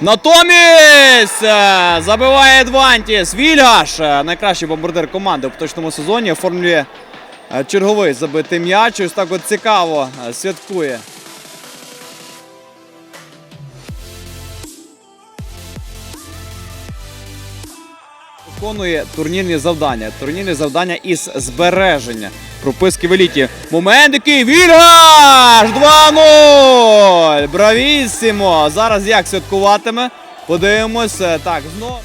Натомість е, забиває Едвантіс. Вільгаш, е, найкращий бомбардир команди в поточному сезоні, оформлює е, черговий забитий м'яч. Ось так от цікаво святкує. Виконує турнірні завдання. Турнірні завдання із збереження. Прописки в еліті. Момент який Вільгаш! 2-0! Бравіссимо! Зараз як святкуватиме? Подивимося. Так, знову.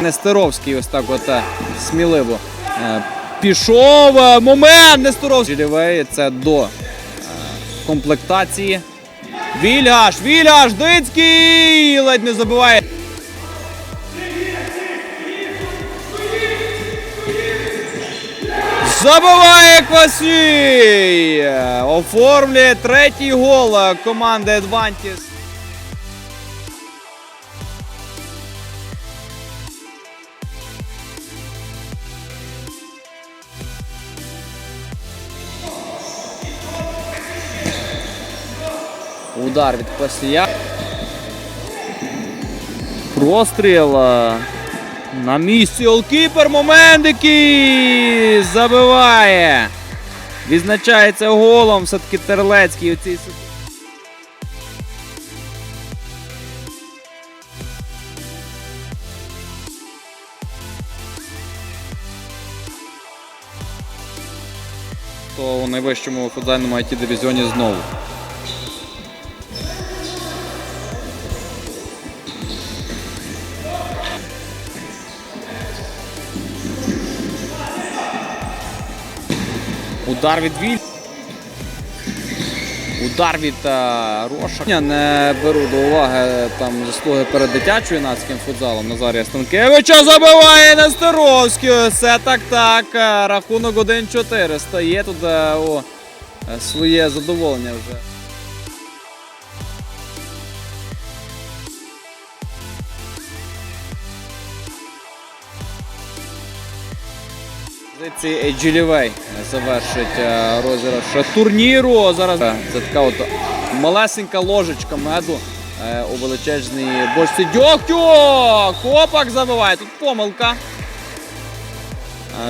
Нестеровський ось так от е, сміливо е, пішов. Е, Момент Нестеровський. Жілівей це до комплектації. Вільгаш, Вільгаш, Дицький! Ледь не забиває. Забиває Квасій! Оформлює третій гол команди Адвантіс. Удар від Квасія. Простріл. е, На місці Олкіпер. Момент який забиває. Відзначається голом все-таки Терлецький у цій ситуації. То у найвищому футзальному it дивізіоні знову. Удар від Віль. Удар від е, Роша. Я не беру до уваги там заслуги перед дитячою юнацьким футзалом Назарія Станкевича. Забиває Нестеровський. Все так так. Е, Рахунок 1-4. Стає тут о, е, своє задоволення вже. Позиції Джилівей завершить е, розіграш турніру. Зараз е, це така от малесенька ложечка меду е, у величезній бочці дьогтю. Копак забиває. Тут помилка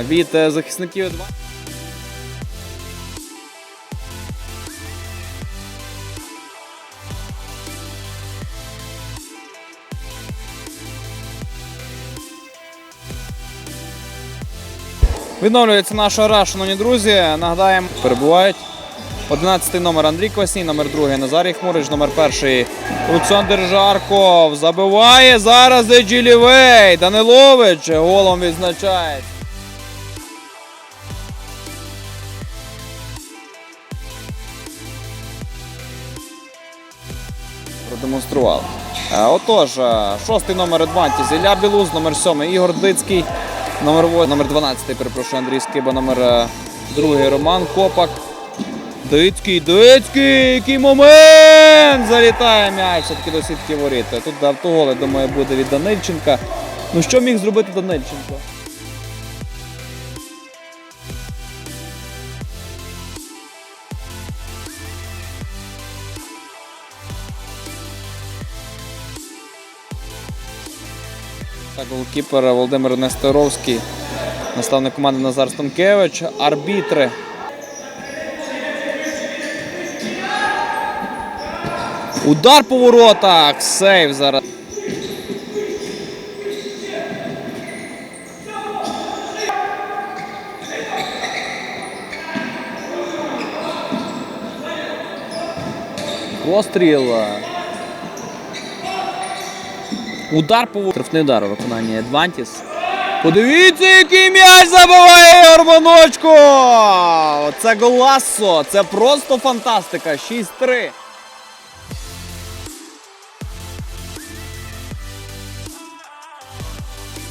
від захисників. Відновлюється наша гра, шановні друзі. Нагадаємо, перебувають 11 номер Андрій Квасній, номер 2 Назарій Хмурич, номер 1 Олександр Жарков. Забиває зараз Джилівей. Данилович голом відзначає. Продемонстрували. Е, Отож, е, шостий номер Адвантіс Ілля Білуз, номер 7 Ігор Дицький, номер 8, номер 12, перепрошую, Андрій Скиба, номер 2 Роман Копак. Дицький, Дицький, який момент! Залітає м'яч все-таки до сітки воріт. Тут автоголи, думаю, буде від Данильченка. Ну що міг зробити Данильченко? Так, голкіпер Володимир Нестеровський, наставник команди Назар Станкевич, арбітри. Удар по воротах, сейв зараз. Постріл. Удар по. Штрафний удар у виконанні Адвантіс. Подивіться, який м'яч забиває Горбаночко! Це голасо! Це просто фантастика. 6-3.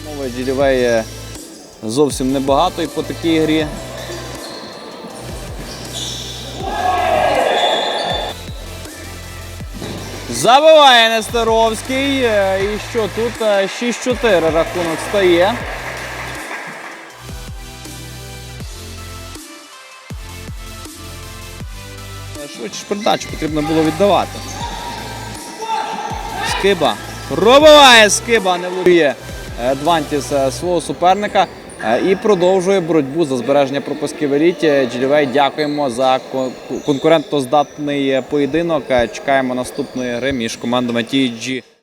Мови Ділівей зовсім небагато і по такій грі. Забиває Нестеровський. Е, І що тут Е, 6-4 рахунок стає. Е, Швидше передачу потрібно було віддавати. Скиба. Пробиває Скиба, не влучує е, Двантіс е, свого суперника. Е, І продовжує боротьбу за збереження пропусків воріт. Е, Джілівей, дякуємо за ко- конкурентоздатний поєдинок. Е, Чекаємо наступної гри між командами TG